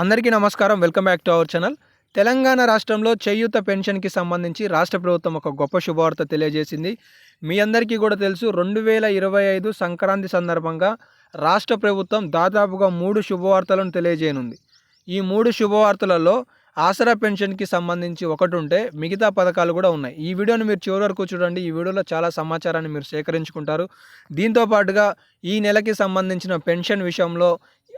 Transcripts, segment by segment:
అందరికీ నమస్కారం. Welcome back to our channel. Telangana రాష్ట్రంలో చేయూత పెన్షన్కి సంబంధించి రాష్ట్ర ప్రభుత్వం ఒక గొప్ప శుభవార్త తెలియజేసింది. మీ అందరికీ కూడా తెలుసు రెండు వేల ఇరవై ఐదు సంక్రాంతి సందర్భంగా రాష్ట్ర ప్రభుత్వం దాదాపుగా మూడు శుభవార్తలను తెలియజేయనుంది. ఈ మూడు శుభవార్తలలో ఆసరా పెన్షన్కి సంబంధించి ఒకటి ఉంటే మిగతా పథకాలు కూడా ఉన్నాయి. ఈ వీడియోని మీరు చివరి వరకు చూడండి. ఈ వీడియోలో చాలా సమాచారాన్ని మీరు సేకరించుకుంటారు. దీంతో పాటుగా ఈ నెలకి సంబంధించిన పెన్షన్ విషయంలో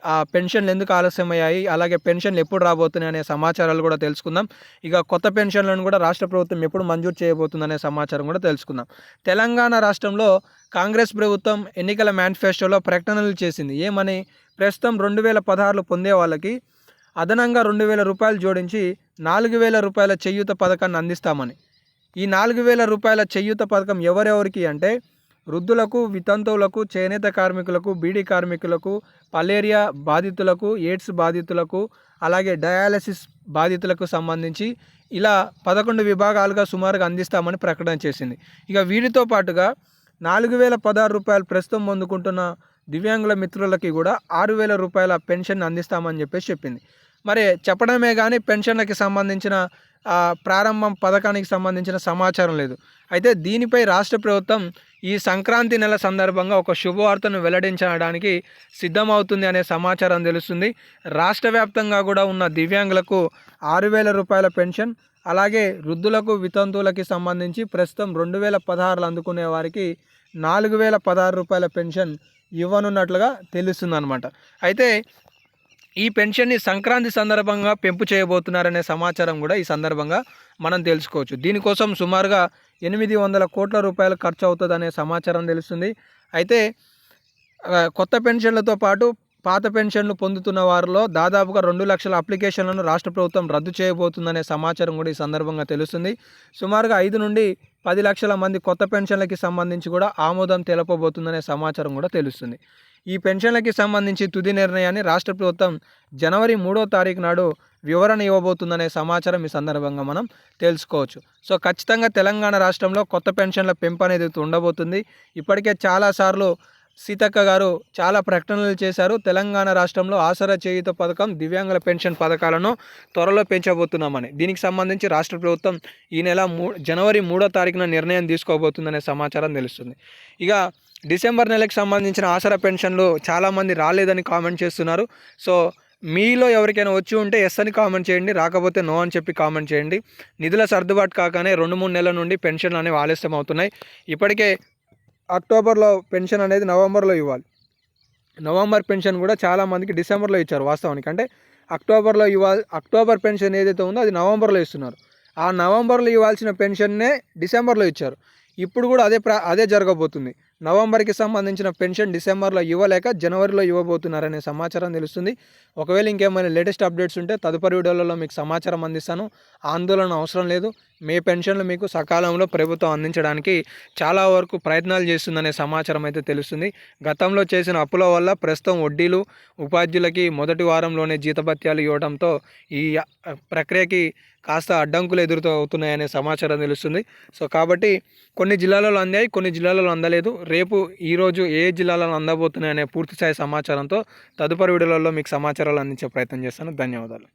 ఆ పెన్షన్లు ఎందుకు ఆలస్యమయ్యాయి? అలాగే పెన్షన్లు ఎప్పుడు రాబోతున్నాయి అనే సమాచారాలు కూడా తెలుసుకుందాం. ఇక కొత్త పెన్షన్లను కూడా రాష్ట్ర ప్రభుత్వం ఎప్పుడు మంజూరు చేయబోతుందనే సమాచారం కూడా తెలుసుకుందాం. తెలంగాణ రాష్ట్రంలో కాంగ్రెస్ ప్రభుత్వం ఎన్నికల మేనిఫెస్టోలో ప్రకటనలు చేసింది. ఏమని? ప్రస్తుతం రెండు వేల పదహారులు పొందే వాళ్ళకి అదనంగా రెండు వేల రూపాయలు జోడించి నాలుగు వేల రూపాయల చెయ్యూత పథకాన్ని అందిస్తామని. ఈ నాలుగు వేల రూపాయల చెయ్యూత పథకం ఎవరెవరికి అంటే వృద్ధులకు వితంతువులకు చేనేత కార్మికులకు బీడీ కార్మికులకు పలేరియా బాధితులకు ఎయిడ్స్ బాధితులకు అలాగే డయాలసిస్ బాధితులకు సంబంధించి ఇలా పదకొండు విభాగాలుగా సుమారుగా అందిస్తామని ప్రకటన చేసింది. ఇక వీటితో పాటుగా నాలుగు వేల పదహారు రూపాయలు ప్రస్తుతం పొందుకుంటున్న దివ్యాంగుల మిత్రులకి కూడా ఆరు వేల రూపాయల పెన్షన్ అందిస్తామని చెప్పేసి చెప్పింది. మరి చెప్పడమే కానీ పెన్షన్లకి సంబంధించిన ప్రారంభం పథకానికి సంబంధించిన సమాచారం లేదు. అయితే దీనిపై రాష్ట్ర ప్రభుత్వం ఈ సంక్రాంతి నెల సందర్భంగా ఒక శుభవార్తను వెల్లడించడానికి సిద్ధమవుతుంది అనే సమాచారం తెలుస్తుంది. రాష్ట్ర వ్యాప్తంగా కూడా ఉన్న దివ్యాంగులకు ఆరు వేల రూపాయల పెన్షన్ అలాగే వృద్ధులకు వితంతువులకి సంబంధించి ప్రస్తుతం రెండు వేల పదహారులు అందుకునే వారికి నాలుగు వేల పదహారు రూపాయల పెన్షన్ ఇవ్వనున్నట్లుగా తెలుస్తుంది అనమాట అయితే ఈ పెన్షన్ని సంక్రాంతి సందర్భంగా పెంపు చేయబోతున్నారనే సమాచారం కూడా ఈ సందర్భంగా మనం తెలుసుకోవచ్చు. దీనికోసం సుమారుగా ఎనిమిది వందల కోట్ల రూపాయలు ఖర్చు అవుతుందనే సమాచారం తెలుస్తుంది. అయితే కొత్త పెన్షన్లతో పాటు పాత పెన్షన్లు పొందుతున్న వారిలో దాదాపుగా రెండు లక్షల అప్లికేషన్లను రాష్ట్ర ప్రభుత్వం రద్దు చేయబోతుందనే సమాచారం కూడా ఈ సందర్భంగా తెలుస్తుంది. సుమారుగా ఐదు నుండి పది లక్షల మంది కొత్త పెన్షన్లకి సంబంధించి కూడా ఆమోదం తెలపబోతుందనే సమాచారం కూడా తెలుస్తుంది. ఈ పెన్షన్లకి సంబంధించి తుది నిర్ణయాన్ని రాష్ట్ర ప్రభుత్వం జనవరి మూడో తారీఖు నాడు వివరణ ఇవ్వబోతుందనే సమాచారం ఈ సందర్భంగా మనం తెలుసుకోవచ్చు. సో ఖచ్చితంగా తెలంగాణ రాష్ట్రంలో కొత్త పెన్షన్ల పెంపు అనేది ఉండబోతుంది. ఇప్పటికే చాలాసార్లు సీతక్క గారు చాలా ప్రకటనలు చేశారు. తెలంగాణ రాష్ట్రంలో ఆసరా చేయుత పథకం దివ్యాంగుల పెన్షన్ పథకాలను త్వరలో పెంచబోతున్నామని. దీనికి సంబంధించి రాష్ట్ర ప్రభుత్వం ఈ నెల మూ జనవరి మూడో తారీఖున నిర్ణయం తీసుకోబోతుందనే సమాచారం తెలుస్తుంది. ఇక డిసెంబర్ నెలకు సంబంధించిన ఆసరా పెన్షన్లు చాలామంది రాలేదని కామెంట్ చేస్తున్నారు. సో మీలో ఎవరికైనా వచ్చి ఉంటే ఎస్ అని కామెంట్ చేయండి రాకపోతే నో అని చెప్పి కామెంట్ చేయండి. నిధుల సర్దుబాటు కాకనే రెండు మూడు నెలల నుండి పెన్షన్లు అనేవి ఆలస్యం అవుతున్నాయి ఇప్పటికే అక్టోబర్లో పెన్షన్ అనేది నవంబర్లో ఇవ్వాలి. నవంబర్ పెన్షన్ కూడా చాలామందికి డిసెంబర్లో ఇచ్చారు వాస్తవానికి. అంటే అక్టోబర్లో ఇవ్వాలి అక్టోబర్ పెన్షన్ ఏదైతే ఉందో అది నవంబర్లో ఇస్తున్నారు. ఆ నవంబర్లో ఇవ్వాల్సిన పెన్షన్నే డిసెంబర్లో ఇచ్చారు. ఇప్పుడు కూడా అదే ప్రా అదే జరగబోతుంది. నవంబర్కి సంబంధించిన పెన్షన్ డిసెంబర్లో ఇవ్వలేక జనవరిలో ఇవ్వబోతున్నారనే సమాచారం తెలుస్తుంది. ఒకవేళ ఇంకేమైనా లేటెస్ట్ అప్డేట్స్ ఉంటే తదుపరి వీడియోలలో మీకు సమాచారం అందిస్తాను. ఆందోళన అవసరం లేదు. మీ పెన్షన్లు మీకు సకాలంలో ప్రభుత్వం అందించడానికి చాలా వరకు ప్రయత్నాలు చేస్తుందనే సమాచారం అయితే తెలుస్తుంది. గతంలో చేసిన అప్పుల వల్ల ప్రస్తుతం వడ్డీలు ఉపాధ్యులకి మొదటి వారంలోనే జీతభత్యాలు ఇవ్వడంతో ఈ ప్రక్రియకి కాస్త అడ్డంకులు ఎదురుతో అవుతున్నాయనే సమాచారం తెలుస్తుంది. సో కాబట్టి కొన్ని జిల్లాలలో అందాయి కొన్ని జిల్లాలలో అందలేదు. రేపు ఈరోజు ఏ జిల్లాలలో అందబోతున్నాయనే పూర్తి స్థాయి సమాచారంతో తదుపరి వీడియోలలో మీకు సమాచారాలు అందించే ప్రయత్నం చేస్తాను. ధన్యవాదాలు.